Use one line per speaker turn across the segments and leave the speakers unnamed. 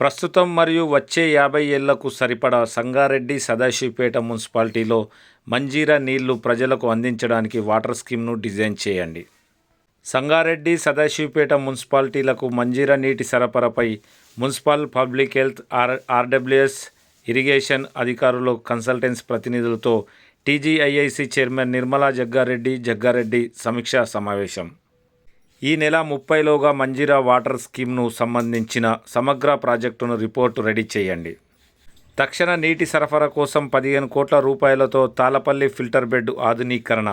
ప్రస్తుతం మరియు వచ్చే యాభై ఏళ్ళకు సరిపడా సంగారెడ్డి సదాశివపేట మున్సిపాలిటీలో మంజీరా నీళ్ళు ప్రజలకు అందించడానికి వాటర్ స్కీమ్ను డిజైన్ చేయండి. సంగారెడ్డి సదాశివపేట మున్సిపాలిటీలకు మంజీరా నీటి సరఫరాపై municipal public health R RWS irrigation అధికారులు కన్సల్టెన్స్ ప్రతినిధులతో టీజీఐఐసి చైర్మన్ నిర్మలా జగ్గారెడ్డి జగ్గారెడ్డి సమీక్షా సమావేశం. ఈ నెల ముప్పైలోగా మంజీరా వాటర్ స్కీమ్ను సంబంధించిన సమగ్ర ప్రాజెక్టును రిపోర్టు రెడీ చేయండి. తక్షణ నీటి సరఫరా కోసం పదిహేను కోట్ల రూపాయలతో తాళపల్లి ఫిల్టర్ బెడ్ ఆధునీకరణ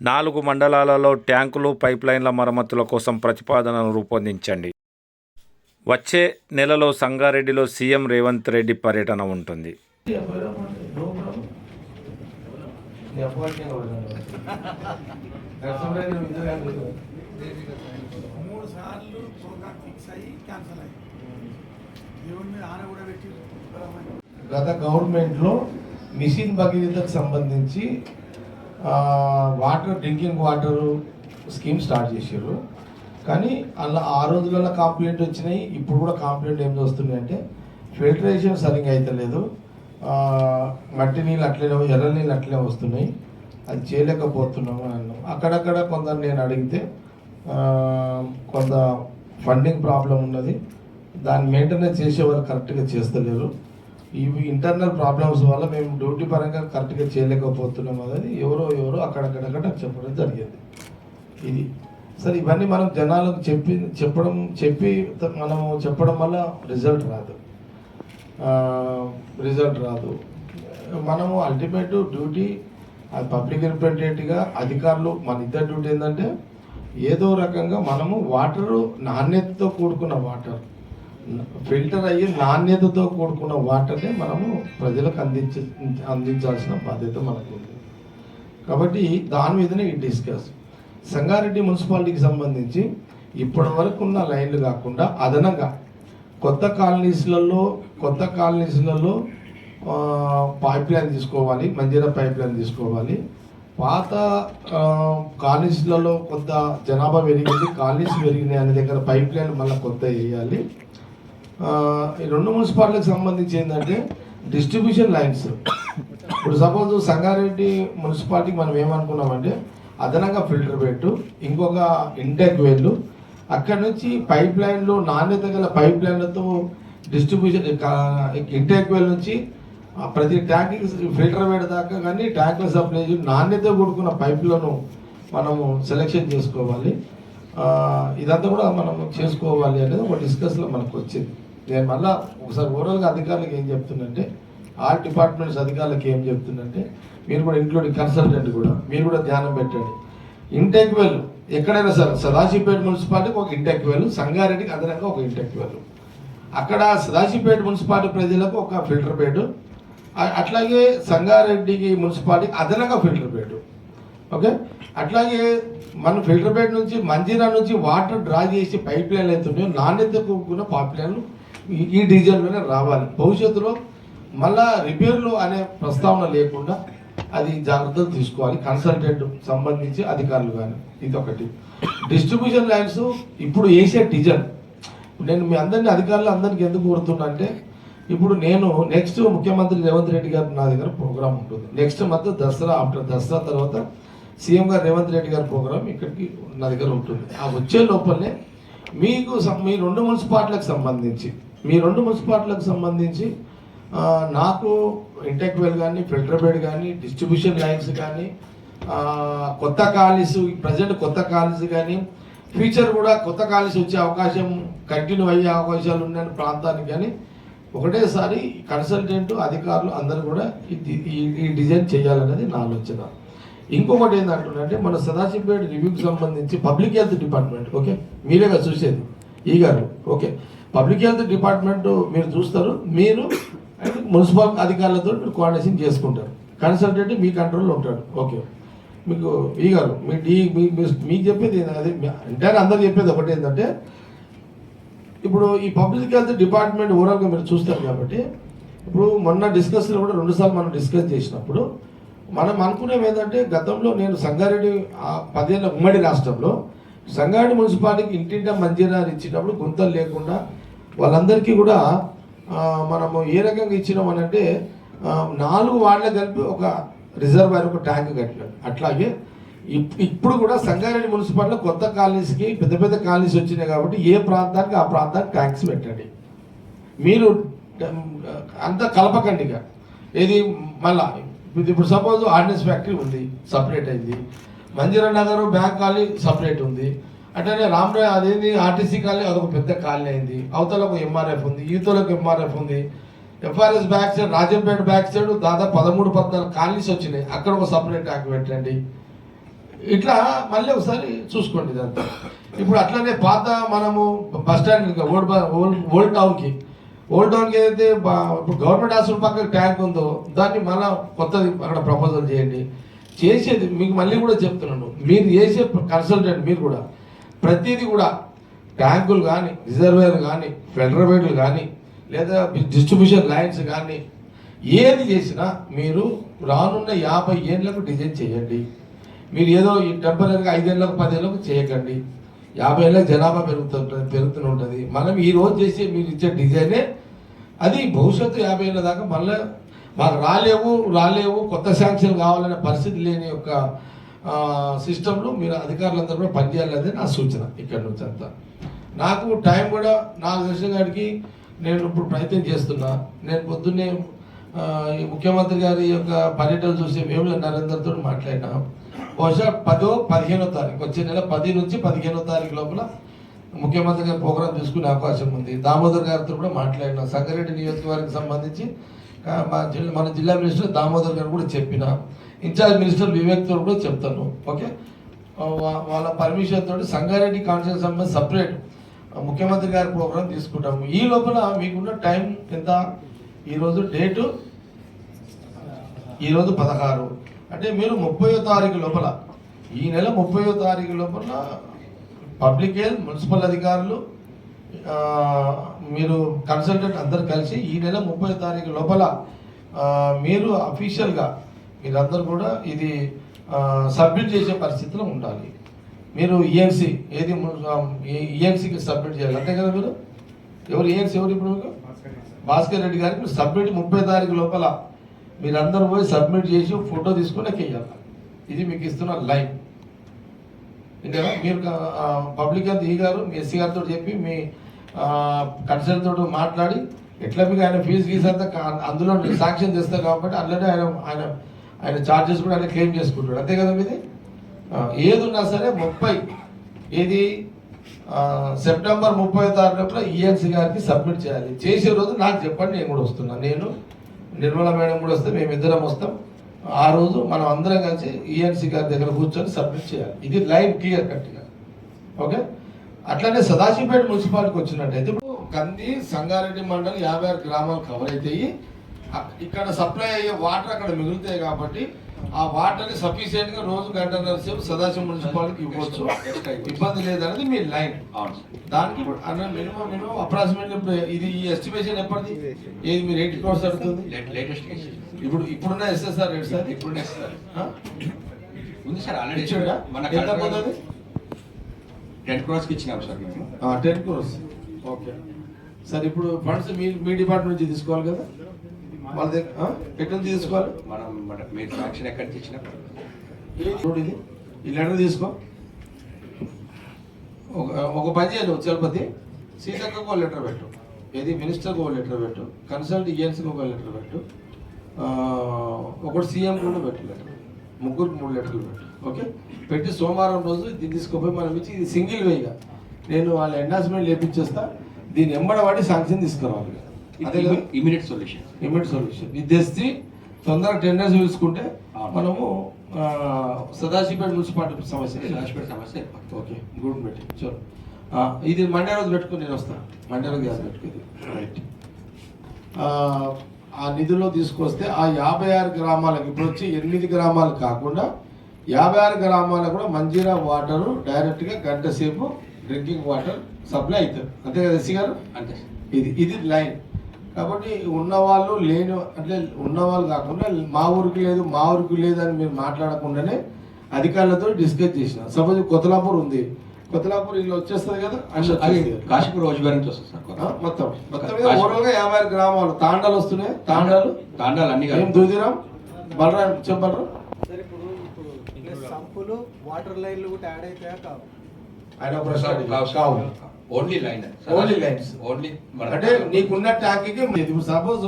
నాలుగు మండలాలలో ట్యాంకులు పైప్లైన్ల మరమ్మతుల కోసం ప్రతిపాదనను రూపొందించండి. వచ్చే నెలలో సంగారెడ్డిలో సీఎం రేవంత్ రెడ్డి పర్యటన ఉంటుంది.
మూడు సార్లు ప్రోగ్రామ్ ఫిక్స్ అయ్యి క్యాన్సిల్ అయ్యి. దేవుడి మీద ఆన కూడా పెట్టి
గత గవర్నమెంట్లో మిషన్ భగీరథకు సంబంధించి water drinking water scheme start చేశారు. కానీ అలా ఆ రోజులలో కంప్లైంట్ వచ్చినాయి ఇప్పుడు కూడా కంప్లైంట్ ఏం వస్తున్నాయి అంటే ఫిల్టరేషన్ సరిగ్గా అవుతలేదు లేదు. మట్టి నీళ్ళు అట్లనే ఎర్ర నీళ్ళు అట్లనే వస్తున్నాయి. అది చేయలేకపోతున్నాము అని అన్నాం. అక్కడక్కడ కొందరు నేను అడిగితే కొంత ఫండింగ్ ప్రాబ్లం ఉన్నది. దాన్ని మెయింటెనెన్స్ చేసేవారు కరెక్ట్గా చేస్తలేరు. ఇవి ఇంటర్నల్ ప్రాబ్లమ్స్ వల్ల మేము డ్యూటీ పరంగా కరెక్ట్గా చేయలేకపోతున్నాం అనేది ఎవరో ఎవరో అక్కడక్కడక్కడ చెప్పడం జరిగింది. ఇది. సరే ఇవన్నీ మనం జనాలకు చెప్పి చెప్పడం చెప్పి మనము చెప్పడం వల్ల రిజల్ట్ రాదు. రిజల్ట్ రాదు. మనము అల్టిమేట్ డ్యూటీ అది పబ్లిక్ రిప్రజెంటేటివ్గా అధికారులు మన ఇద్దరు డ్యూటీ ఏంటంటే ఏదో రకంగా మనము వాటరు నాణ్యతతో కూడుకున్న వాటర్. ఫిల్టర్ అయ్యి నాణ్యతతో కూడుకున్న వాటర్ని మనము ప్రజలకు అందించ అందించాల్సిన బాధ్యత మనకు ఉంది. కాబట్టి దాని మీదనే ఈ డిస్కస్. సంగారెడ్డి మున్సిపాలిటీకి సంబంధించి ఇప్పటి వరకు ఉన్న లైన్లు కాకుండా అదనంగా కొత్త కాలనీస్లలో కొత్త కాలనీస్లలో పైప్ లైన్ తీసుకోవాలి మంజీరా పైప్ లైన్ తీసుకోవాలి. పాత కాలేజీలలో కాలనీస్లలో కొంత జనాభా పెరిగింది కాలనీస్ పెరిగినాయి అనే దగ్గర పైప్ లైన్ మళ్ళీ కొత్త వేయాలి. ఈ రెండు మున్సిపాలిటీకి సంబంధించి ఏంటంటే డిస్ట్రిబ్యూషన్ లైన్స్. ఇప్పుడు సపోజ్ సంగారెడ్డి మున్సిపాలిటీకి మనం ఏమనుకున్నామంటే అదనంగా ఫిల్టర్ పెట్టు ఇంకొక ఇంటెక్ వెళ్ళు అక్కడ నుంచి పైప్ లైన్లు నాణ్యత గల పైప్ లైన్లతో డిస్ట్రిబ్యూషన్ ఇంటెక్ వెల్ నుంచి ప్రతి ట్యాంక్ ఫిల్టర్ దాకా కానీ ట్యాంక్ సప్లై నాణ్యత కూడుకున్న పైపులను మనము సెలెక్షన్ చేసుకోవాలి. ఇదంతా కూడా మనం చేసుకోవాలి అనేది ఒక డిస్కస్లో మనకు వచ్చింది. నేను మళ్ళా ఒకసారి ఓవరాల్గా అధికారులకు ఏం చెప్తుందంటే ఆర్ట్ డిపార్ట్మెంట్స్ అధికారులకు ఏం చెప్తుందంటే మీరు కూడా ఇంక్లూడింగ్ కన్సల్టెంట్ కూడా మీరు కూడా ధ్యానం పెట్టండి. ఇంటెక్ వెల్ ఎక్కడైనా సరే సదాశివపేట మున్సిపాలిటీకి ఒక ఇంటెక్ వెల్ సంగారెడ్డికి అదనంగా ఒక ఇంటెక్ వెల్. అక్కడ సదాశివపేట మున్సిపాలిటీ ప్రజలకు ఒక ఫిల్టర్ బెడ్ అట్లాగే సంగారెడ్డికి మున్సిపాలిటీకి అదనంగా ఫిల్టర్ బెడ్. ఓకే? అట్లాగే మన ఫిల్టర్ బెడ్ నుంచి మంజీరా నుంచి వాటర్ డ్రా చేసి పైప్ లైన్లు అవుతున్నాయో నాణ్యత కూడుకున్న పైప్ లైన్లు ఈ- ఈ రావాలి. భవిష్యత్తులో మళ్ళా రిపేర్లు అనే ప్రస్తావన లేకుండా అది జాగ్రత్తలు తీసుకోవాలి. కన్సల్టెంట్ సంబంధించి అధికారులు కానీ ఇదొకటి. డిస్ట్రిబ్యూషన్ లైన్స్ ఇప్పుడు వేసే డిజైన్ నేను మీ అందరినీ అధికారులు అందరికీ ఎందుకు కోరుతున్నా అంటే ఇప్పుడు నేను నెక్స్ట్ ముఖ్యమంత్రి రేవంత్ రెడ్డి గారు నా దగ్గర ప్రోగ్రామ్ ఉంటుంది. Next month Dussehra after Dussehra తర్వాత సీఎం గారు రేవంత్ రెడ్డి గారి ప్రోగ్రామ్ ఇక్కడికి నా దగ్గర ఉంటుంది. ఆ వచ్చే లోపలనే మీకు మీ రెండు మున్సిపాలిటీలకు సంబంధించి మీ రెండు మున్సిపాలిటీలకు సంబంధించి నాకు ఇంటెక్ వెల్ కానీ ఫిల్టర్ బెడ్ కానీ డిస్ట్రిబ్యూషన్ లైన్స్ కానీ కొత్త కాలేజ్ ప్రజెంట్ కొత్త కాలేజ్ కానీ ఫ్యూచర్ కూడా కొత్త కాలనీస్ వచ్చే అవకాశం కంటిన్యూ అయ్యే అవకాశాలు ఉన్న ప్రాంతానికి కానీ ఒకటేసారి కన్సల్టెంట్ అధికారులు అందరూ కూడా ఈ ఈ- డిజైన్ చేయాలనేది నా ఆలోచన. ఇంకొకటి ఏంటంటే మన సదాశివపేట రివ్యూకి సంబంధించి పబ్లిక్ హెల్త్ డిపార్ట్మెంట్ ఓకే? మీరే కదా చూసేది. ఈ గారు ఓకే? పబ్లిక్ హెల్త్ డిపార్ట్మెంట్ మీరు చూస్తారు మీరు మున్సిపల్ అధికారులతో మీరు కోఆర్డినేషన్ చేసుకుంటారు. కన్సల్టెంట్ మీ కంట్రోల్లో ఉంటాడు ఓకే? మీకు ఈ గారు మీ డీ మీకు చెప్పేది అదే ఎంటైర్ అందరు చెప్పేది ఒకటి ఏంటంటే ఇప్పుడు ఈ పబ్లిక్ హెల్త్ డిపార్ట్మెంట్ ఓవరాల్గా మీరు చూస్తారు కాబట్టి ఇప్పుడు మొన్న డిస్కస్లో కూడా రెండుసార్లు మనం డిస్కస్ చేసినప్పుడు మనం అనుకునేవి ఏంటంటే గతంలో నేను సంగారెడ్డి పదేళ్ళ ఉమ్మడి రాష్ట్రంలో సంగారెడ్డి మున్సిపాలిటీకి ఇంటింట మంజీరా ఇచ్చినప్పుడు గుంతలు లేకుండా వాళ్ళందరికీ కూడా మనము ఏ రకంగా ఇచ్చినాం అని అంటే నాలుగు వార్డులకు కలిపి ఒక రిజర్వాయర్ ఒక ట్యాంక్ కట్టినాం. అట్లాగే ఇప్పుడు కూడా సంగారెడ్డి మున్సిపాలిటీలో కొత్త కాలనీస్కి పెద్ద పెద్ద కాలనీస్ వచ్చినాయి కాబట్టి ఏ ప్రాంతానికి ఆ ప్రాంతానికి ట్యాంక్స్ పెట్టండి. మీరు అంతా కలపకండి ఇక. ఇది మళ్ళా ఇప్పుడు- ఇప్పుడు సపోజ్ ఆర్డినెన్స్ ఫ్యాక్టరీ ఉంది సపరేట్ అయింది. Manjira Nagar bank colony separate ఉంది. అట్లనే రామరాయ్ అదేంది ఆర్టీసీ కాలనీ అదొక పెద్ద కాలనీ అయింది. అవతల ఒక ఎంఆర్ఎఫ్ ఉంది ఈతలకు ఎంఆర్ఎఫ్ ఉంది. FRS back side Rajampet back side దాదాపు పదమూడు పద్నాలుగు కాలనీస్ వచ్చినాయి. అక్కడ ఒక సపరేట్ ట్యాంక్ పెట్టండి. ఇట్లా మళ్ళీ ఒకసారి చూసుకోండి ఇదంతా. ఇప్పుడు అట్లనే పాత మనము bus stand old old old టౌన్కి ఓల్డ్ టౌన్కి ఏదైతే ఇప్పుడు గవర్నమెంట్ హాస్పిటల్ పక్కన ట్యాంక్ ఉందో దాన్ని మళ్ళీ కొత్తది అక్కడ ప్రపోజల్ చేయండి. చేసేది మీకు మళ్ళీ కూడా చెప్తున్నాను. మీరు చేసే కన్సల్టెంట్ మీరు కూడా ప్రతిదీ కూడా ట్యాంకులు కానీ రిజర్వేర్ కానీ ఫెడరబేట్లు కానీ లేదా డిస్ట్రిబ్యూషన్ లైన్స్ కానీ ఏది చేసినా మీరు రానున్న యాభై ఏళ్ళకు డిజైన్ చేయండి. మీరు ఏదో ఈ టెంపరీగా ఐదేళ్ళకు పదేళ్ళకు చేయకండి. యాభై ఏళ్ళ జనాభా పెరుగుతుంటుంది పెరుగుతూనే ఉంటుంది. మనం ఈ రోజు చేసే మీరు ఇచ్చే డిజైనే అది భవిష్యత్తు యాభై ఏళ్ళ దాకా మళ్ళీ మాకు రాలేవు రాలేవు కొత్త శాంక్షన్ కావాలనే పరిస్థితి లేని యొక్క సిస్టంలో మీరు అధికారులందరూ కూడా పనిచేయాలనేది నా సూచన ఇక్కడ నుంచి అంతా. నాకు టైం కూడా నాకు తెలిసిన కాడికి నేను ఇప్పుడు ప్రయత్నం చేస్తున్నా. నేను పొద్దున్నే ఈ ముఖ్యమంత్రి గారి యొక్క పర్యటన చూసి మేము నరేందర్తో మాట్లాడినా. బహుశా పదో పదిహేనో తారీఖు వచ్చే నెల పది నుంచి పదిహేనో తారీఖు లోపల ముఖ్యమంత్రి గారి ప్రోగ్రాం తీసుకునే అవకాశం ఉంది. దామోదర్ గారితో కూడా మాట్లాడినా సంగారెడ్డి నియోజకవర్గానికి సంబంధించి మా మన జిల్లా మినిస్టర్ దామోదర్ గారు కూడా చెప్పిన ఇన్ఛార్జ్ మినిస్టర్ వివేక్తో కూడా చెప్తాను ఓకే? వా- వాళ్ళ పర్మిషన్ తోటి సంగారెడ్డి కాన్స్టిట్యూషన్ సంబంధించి సపరేట్ ముఖ్యమంత్రి గారి ప్రోగ్రాం తీసుకుంటాము. ఈ లోపల మీకున్న టైం ఎంత? ఈరోజు డేటు? ఈరోజు పదహారు. అంటే మీరు ముప్పయో తారీఖు లోపల ఈ నెల ముప్పయో తారీఖు లోపల పబ్లిక్ హెల్త్ మున్సిపల్ అధికారులు మీరు కన్సల్టెంట్ అందరు కలిసి ఈ నెల ముప్పై తారీఖు లోపల మీరు అఫీషియల్గా మీరందరూ కూడా ఇది సబ్మిట్ చేసే పరిస్థితిలో ఉండాలి. మీరు ఈఎన్సీ ఏది ఈఎన్సీకి సబ్మిట్ చేయాలి. అంతే కదా మీరు? ఎవరు ఈఎన్సీ ఎవరు ఇప్పుడు భాస్కర్ రెడ్డి గారికి మీరు సబ్మిట్ ముప్పై తారీఖు లోపల మీరందరూ పోయి సబ్మిట్ చేసి ఫోటో తీసుకుని ఎక్కేయాలి ఇది మీకు ఇస్తున్న లైన్. ఇంతేనా మీరు పబ్లిక్ హెల్త్ ఈ గారు మీ ఎస్సీ గారితో చెప్పి మీ కన్సల్ట్ తోటి మాట్లాడి ఎట్లా మీకు ఆయన ఫీజు గీస్ అంతా కా- అందులో సాక్ష్యం చేస్తారు కాబట్టి అందులోనే ఆయన ఆయన ఆయన ఛార్జెస్ కూడా ఆయన క్లెయిమ్ చేసుకుంటాడు. అంతే కదా మీది? ఏది ఉన్నా సరే ముప్పై. ఏది? సెప్టెంబర్ ముప్పై తారీఖు ఈఎన్సీ గారికి సబ్మిట్ చేయాలి. చేసే రోజు నాకు చెప్పండి నేను కూడా వస్తున్నాను నేను నిర్మల మేడం కూడా వస్తే మేమిద్దరం వస్తాం. ఆ రోజు మనం అందరం కలిసి ఈఎన్సీ గారి దగ్గర కూర్చొని సబ్మిట్ చేయాలి. ఇది లైన్ క్లియర్ కట్గా. ఓకే? అట్లనే సదాశివపేట మున్సిపాలిటీకి వచ్చినట్టయితే ఇప్పుడు కంది సంగారెడ్డి మండలం యాభై ఆరు గ్రామాలు కవర్ అవుతాయి ఇక్కడ సప్లై అయ్యే వాటర్ అక్కడ మిగులుతాయి కాబట్టి ఆ వాటర్ సఫిషియెంట్గా రోజు గంటన్నర సేపు సదాశివ మున్సిపాలిటీకి ఇవ్వచ్చు. ఇబ్బంది లేదనేది మీ లైన్. దానికి అన్న మినిమం మినిమం అప్రాక్సిమేట్లీ ఇప్పుడు ఇది ఈ ఎస్టిమేషన్ ఎప్పటిది? ఏది మీరు ఎయిటీ క్రోర్స్ అడుగుతుంది?
లేట్- లేటెస్ట్
ఇప్పుడు ఇప్పుడున్న ఎస్ఎస్ఆర్ రేట్ సార్?
ఇప్పుడు నెక్స్ట్ సార్
ఆ?
ఉంది సార్ ఆల్రెడీ
ఇచ్చాడా?
మన
ఎంత పోతుంది
టెన్ క్రోర్స్కి ఇచ్చినాం సార్ మేము.
టెన్ క్రోర్స్. ఓకే. సార్ ఇప్పుడు ఫండ్స్ మీ మీ డిపార్ట్మెంట్ నుంచి తీసుకోవాలి కదా? వాళ్ళ దగ్గర నుంచి తీసుకోవాలి?
మనం మన మీరు శాంక్షన్ ఎక్కడి నుంచి ఇచ్చినా
చూడు ఇది. ఈ లెటర్ తీసుకో. ఒక ఒక పని చేయాలి చలపతి. సీతక్కకు ఒక లెటర్ పెట్టు. ఏది? మినిస్టర్కి ఒక లెటర్ పెట్టు. కన్సల్ట్ ఈఎన్సీకి ఒక లెటర్ పెట్టు. ఒకటి సీఎం కూడా పెట్టు లెటర్ ముగ్గురికి మూడు లెటర్లు పెట్టు. ఓకే? పెట్టి సోమవారం రోజు దీన్ని తీసుకుపోయి మనం ఇచ్చి ఇది సింగిల్ వేగా నేను వాళ్ళ ఎండార్స్మెంట్ లేపించేస్తా. దీన్ని ఎంబడబడి శాంక్షన్ తీసుకురావాలి. అదే
ఇమీడియట్ సొల్యూషన్
ఇమీడియట్ సొల్యూషన్ ఇది తెచ్చి తొందరగా టెండర్స్
అవును.
మనము సదాశివపేట మున్సిపాలిటీ సమస్య.
రాజపేట సమస్య.
ఓకే. గుడ్ పెట్టి. చలో. ఆ, ఇది మండే రోజు పెట్టుకుని నేను వస్తాను మండే రోజు గ్యాస్ పెట్టుకుంది రైట్ ఆ నిధుల్లో తీసుకొస్తే ఆ యాభై ఆరు గ్రామాలకు ఇప్పుడు వచ్చి ఎనిమిది గ్రామాలు కాకుండా యాభై ఆరు గ్రామాలకు కూడా మంజీరా వాటర్ డైరెక్ట్గా గంట సేపు డ్రింకింగ్ వాటర్ సప్లై అవుతుంది. అంతే కదా ఎస్సీ గారు?
అంతే. సార్
ఇది ఇది లైన్. కాబట్టి ఉన్నవాళ్ళు లేని అంటే ఉన్నవాళ్ళు కాకుండా మా ఊరికి లేదు మా ఊరికి లేదు అని మీరు మాట్లాడకుండానే అధికారులతో డిస్కస్ చేసిన. సపోజ్ కొత్తలాపూర్ ఉంది. కొత్తలాపూర్ ఇల్లు వచ్చేస్తుంది కదా
అది. కాశీపూర్ రోజువారీ నుంచి వస్తుంది సార్
మొత్తం. మొత్తం ఓవరాల్గా యాభై ఆరు గ్రామాలు. తాండాలు వస్తున్నాయి. తాండాలు.
తాండాలు అన్ని
ఏం దూదిరాం బలరాం
ఇప్పుడు సంపులు వాటర్ లైన్లు కూడా యాడ్ అవుతాయా కావు.
ఆయన.
కావు
కావు.
Only line
Only lines.
Only
అంటే నీకున్న ట్యాంక్కి ఇప్పుడు సపోజ్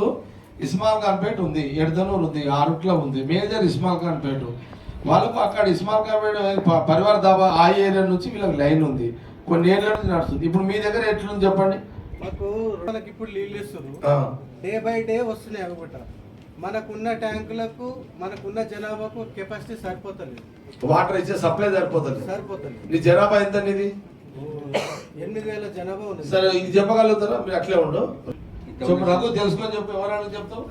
ఇస్మాల్ ఖాన్ పేట ఉంది ఎడదనూరు ఉంది ఆరుట్ల ఉంది మేజర్ ఇస్మాల్ ఖాన్ పేట. వాళ్ళకు అక్కడ ఇస్మాల్ ఖాన్ పేట ప- పరివార దాబా ఆ ఏరియా నుంచి వీళ్ళకి లైన్ ఉంది. కొన్ని ఏళ్ళ నుంచి నడుస్తుంది. ఇప్పుడు మీ దగ్గర ఎట్లుంది చెప్పండి?
మాకు మనకి ఇప్పుడు నీళ్ళు ఇస్తారు
ఆ,
డే బై డే వస్తున్నాయి అవి కూడా మనకున్న ట్యాంకులకు మనకున్న జనాభాకు కెపాసిటీ సరిపోతలేదు.
వాటర్ ఇచ్చే సప్లై సరిపోతుంది
సరిపోతలేదు.
నీ జనాభా ఎంత నీది
ఎనిమిది వేల జనాభా ఉంది.
సరే ఇది చెప్పగలుగుతారా? మీరు అట్లే ఉండు. చెప్పు నాకు తెలుసుకొని చెప్పు ఎవరైనా చెప్తావు?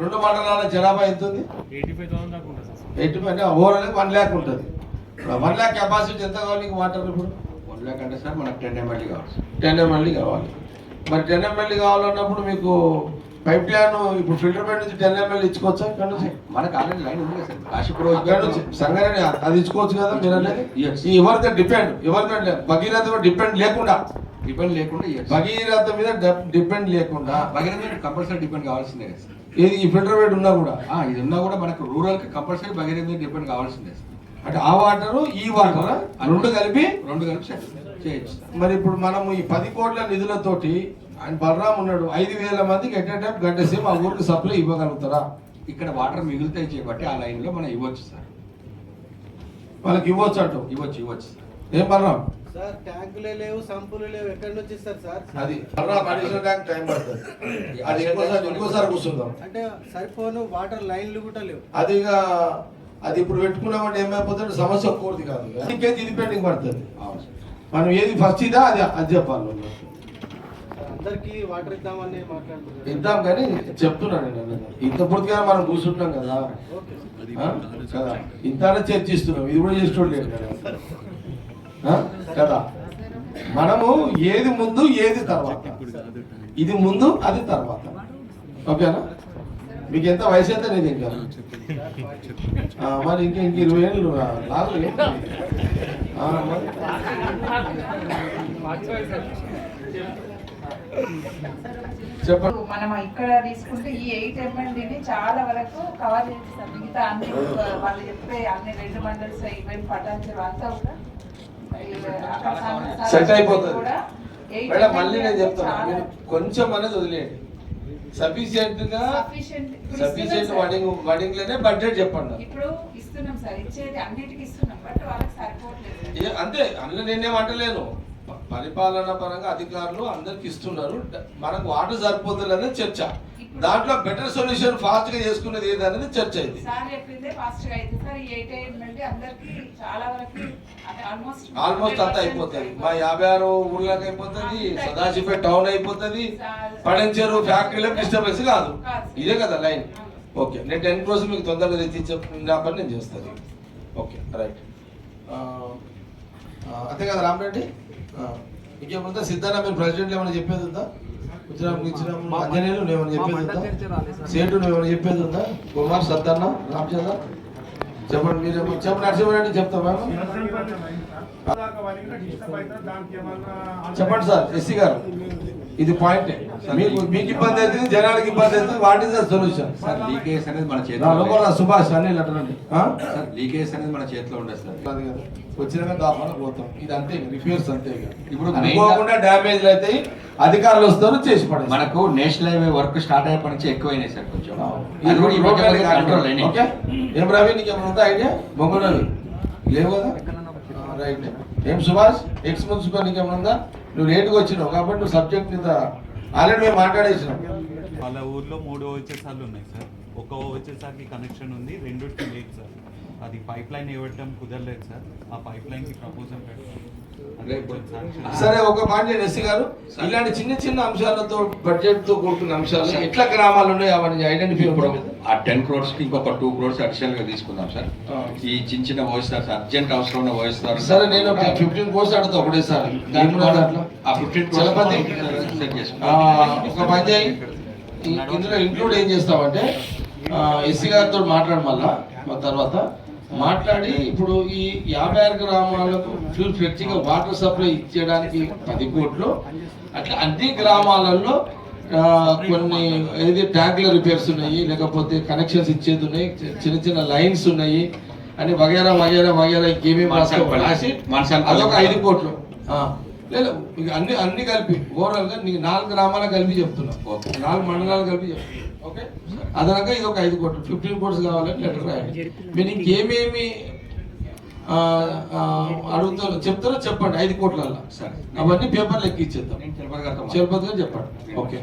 రెండు మండలాల జనాభా ఎంత ఉంది ఎయిటీ ఫైవ్ అంటే ఓవరాల్ వన్ ల్యాక్ ఉంటుంది. వన్ ల్యాక్ కెపాసిటీ ఎంత కావాలి నీకు వాటర్ ఇప్పుడు?
వన్ ల్యాక్ అంటే సార్ మనకు టెన్ ఎంఎల్టీ కావాలి.
టెన్ ఎంఎల్ఈ కావాలి. మరి టెన్ ఎంఎల్ఈ కావాలన్నప్పుడు మీకు పైప్ లైన్ ఇప్పుడు ఫిల్టర్ పైప్ నుంచి టెన్ ఎంఎల్ ఇచ్చుకోవచ్చా ఇక్కడ నుంచి?
మనకు ఆల్రెడీ లైన్ ఉంది కదా సార్. కాశీపూర్
నుంచి. సంగారెడ్డి అది ఇచ్చుకోవచ్చు కదా మీరు అనేది. ఈ ఎవరితో డిపెండ్ ఎవరితో భగీరథ డిపెండ్ లేకుండా.
డిపెండ్ లేకుండా.
భగీరథ మీద డిపెండ్ లేకుండా.
భగీరథ కంపల్సరీ డిపెండ్ కావాల్సిందే
ఇది ఈ ఫిల్టర్ పైప్ ఉన్నా కూడా?
ఇది ఉన్నా కూడా మనకు రూరల్కి కంపల్సరీ భగీరథ మీద డిపెండ్ కావాల్సిందే
అంటే ఆ వాటర్ ఈ వాటర్ రెండు కలిపి
రెండు కలిపి చేయొచ్చు
మరి ఇప్పుడు మనము ఈ పది కోట్ల నిధులతోటి ఆయన బలరాం ఉన్నాడు. ఐదు వేల మందికి ఎట్ టైం గంట సేపు ఆ ఊరికి సప్లై ఇవ్వగలుగుతారా?
ఇక్కడ వాటర్ మిగులుతాయి చేయబట్టి ఆ లైన్లో మనం ఇవ్వచ్చు సార్.
వాళ్ళకి ఇవ్వచ్చు అంటూ.
ఇవ్వచ్చు ఇవ్వచ్చు సార్.
ఏం బలరాం?
సార్ ట్యాంకులే లేవు సంపులు లేవు. ఎక్కడి నుంచి ఇస్తారు సార్?
అది ట్యాంక్ టైం పడుతుంది. అది ఇంకోసారి ఇంకోసారి కూర్చుందాం.
అంటే సరిపోను వాటర్ లైన్లు కూడా లేవు.
అది ఇక అది ఇప్పుడు పెట్టుకున్నామంటే ఏమైపోతుంది? సమస్య ఒక్కటి కాదు. ఇంకేది ఇది పెండింగ్ పడుతుంది. మనం ఏది ఫస్ట్ ఇదా? అది అది చెప్పాలి. ఇద్దాం కానీ చెప్తున్నాను నేను. ఇంత పూర్తిగా మనం కూర్చుంటాం కదా. ఇంతనే చర్చిస్తున్నాం. ఇది కూడా చేసేటోళ్ళు కదా. మనము ఏది ముందు ఏది తర్వాత. ఇది ముందు అది తర్వాత. ఓకేనా? మీకు ఎంత వయసు ఎంత నేను ఇంకా? మరి ఇంకా ఇంక ఇరవై ఏళ్ళు లాగు మరి. చెప్పండి.
మనం ఇక్కడ తీసుకుంటే ఈ ఎయిట్ ఎంఎల్డీని చాలా వరకు కవర్ చేస్తాం మిగతా అన్ని వాళ్ళు చెప్పే అన్ని రెండు మండల్స్ ఈవెన్ పటాన్చెరు అంతా కూడా
సెట్ అయిపోతుంది. మేడం మళ్ళీ నేను చెప్తాను కొంచెం అనేది వదిలేయండి.
సఫిషియెంట్గా
సఫిషియెంట్ వడింగ్ వడింగ్లోనే బడ్జెట్ చెప్పండి.
ఇప్పుడు ఇస్తున్నాం సార్ ఇచ్చేది అన్నిటికీ ఇస్తున్నాం బట్ వాళ్ళకి సరిపోవట్లేదు.
అంతే అందులో నేనేం అంటలేను. పరిపాలన పరంగా అధికారులు అందరికి ఇస్తున్నారు. మనకు వాటర్ సరిపోతుంది చర్చ. దాంట్లో బెటర్ సొల్యూషన్ ఫాస్ట్గా చేసుకునేది ఏది అనేది చర్చ
వరకు ఆల్మోస్ట్
అంతా అయిపోతుంది. మా యాభై ఆరు ఊర్లకు అయిపోతుంది సదాశివపేట టౌన్ అయిపోతుంది. పడంచేరు ఫ్యాక్టరీలో డిస్టర్బెన్స్ కాదు. ఇదే కదా లైన్ ఓకే నేను టెన్ క్రోస్ మీకు తొందరగా తెచ్చి నా పని నేను చేస్తాను. ఓకే రైట్ అంతే కదా రామరెడ్డి ఇంకేముందా? సిద్ధారా మీరు ప్రెసిడెంట్ ఏమైనా చెప్పేది ఉందా? గుజరాత్ ఇచ్చినాము అంజనేయులు నువ్వేమైనా చెప్పేది ఉందా? సేటు నువ్వేమైనా చెప్పేది ఉందా? కుమార్ సద్దన్న రామచంద్ర? చెప్పండి మీరు చెప్పండి. నరసింహరెడ్డి చెప్తామా చెప్పండి సార్ ఎస్సీ గారు. ఇది పాయింట్. మీకు మీకు ఇబ్బంది అవుతుంది జనాలకు ఇబ్బంది అవుతుంది what is the solution.
Sir leakage అనేది మన చేతిలో
సుభాష్ అన్ని లెటరండి
సార్ లీకేజ్ అనేది మన చేతిలో ఉండదు సార్.
వచ్చినాక దాపాన పోతాం. ఇది అంతే రిపేర్స్ అంతే.
ఇప్పుడు
అనుకోకుండా డ్యామేజ్ అవుతాయి అధికారులు వస్తారు చేసి పడేస్తారు.
మనకు నేషనల్ హైవే వర్క్ స్టార్ట్ అయ్యే నుంచి ఎక్కువైనాయి సార్ కొంచెం.
ఇది
కూడా కంట్రోల్ అయినాయి.
ఏం రవి నీకు ఏమైనా ఉందా ఐడియా? రవి లేవు కదా? రైట్. ఏం సుభాష్? ఎక్స్ మున్సిపల్ నీకు ఏమైనా ఉందా? నువ్వు లేటుగా వచ్చినావు కాబట్టి నువ్వు సబ్జెక్ట్ మీద ఆల్రెడీ మేము మాట్లాడేసినాం.
వాళ్ళ ఊర్లో మూడు ఓహెచ్ఎస్ఆర్లు ఉన్నాయి సార్. ఒక ఓహెచ్ఎస్ఆర్కి కనెక్షన్ ఉంది రెండుకి లేదు సార్. అది పైప్ లైన్ ఇవ్వటం కుదరలేదు సార్. ఆ పైప్ లైన్కి ప్రపోజల్ పెట్టాం
సరే ఒక మాట నేను ఎస్సీ గారు. ఇలాంటి చిన్న చిన్న అంశాలతో బడ్జెట్తో కూడుకున్న అంశాలు ఎట్లా గ్రామాలు ఉన్నాయి అవన్నీ ఐడెంటిఫై
ఇప్పుడు ఆ టెన్ క్రోర్స్కి ఇంకొక టూ క్రోర్స్ అడిషనల్గా తీసుకుందాం సార్. ఈ చిన్న చిన్న వహిస్తారు అర్జెంట్ అవసరం ఉన్న వహిస్తారు
సరే నేను ఫిఫ్టీన్ కోర్స్ అడుగుతా
ఆ ఫిఫ్టీన్
ఆ,
చేసుకుంటాం
ఒక పని చేయి. ఇ- ఇందులో ఇంక్లూడ్ ఏం చేస్తామంటే ఎస్సీ గారితో మాట్లాడు మళ్ళా మా తర్వాత. మాట్లాడి ఇప్పుడు ఈ యాభై ఆరు గ్రామాలకు ఫుల్ ఫ్లెక్సీగా వాటర్ సప్లై ఇచ్చేయడానికి పది కోట్లు అట్లా అన్ని గ్రామాలలో కొన్ని ఏది ట్యాంకుల రిపేర్స్ ఉన్నాయి లేకపోతే కనెక్షన్స్ ఇచ్చేది ఉన్నాయి చిన్న చిన్న లైన్స్ ఉన్నాయి అని వగేరా వగేరా వగేరా రాసి
మన్సాన్పల్లి.
అదొక ఐదు కోట్లు లేదు ఇక అన్ని అన్ని కలిపి ఓవరాల్గా నీకు నాలుగు గ్రామాలకు కలిపి చెప్తున్నా.
ఓకే.
నాలుగు మండలాలు కలిపి చెప్తున్నా. ఓకే? అదనగా ఇది ఒక ఐదు కోట్లు ఫిఫ్టీన్ కోట్స్ కావాలని లెటర్ రాయండి మీరు ఇంకేమేమి అడుగుతారో చెప్తారో చెప్పండి ఐదు కోట్ల
సరే.
అవన్నీ పేపర్లు ఎక్కిచ్చేద్దాం చలపతిగా చెప్పండి. ఓకే.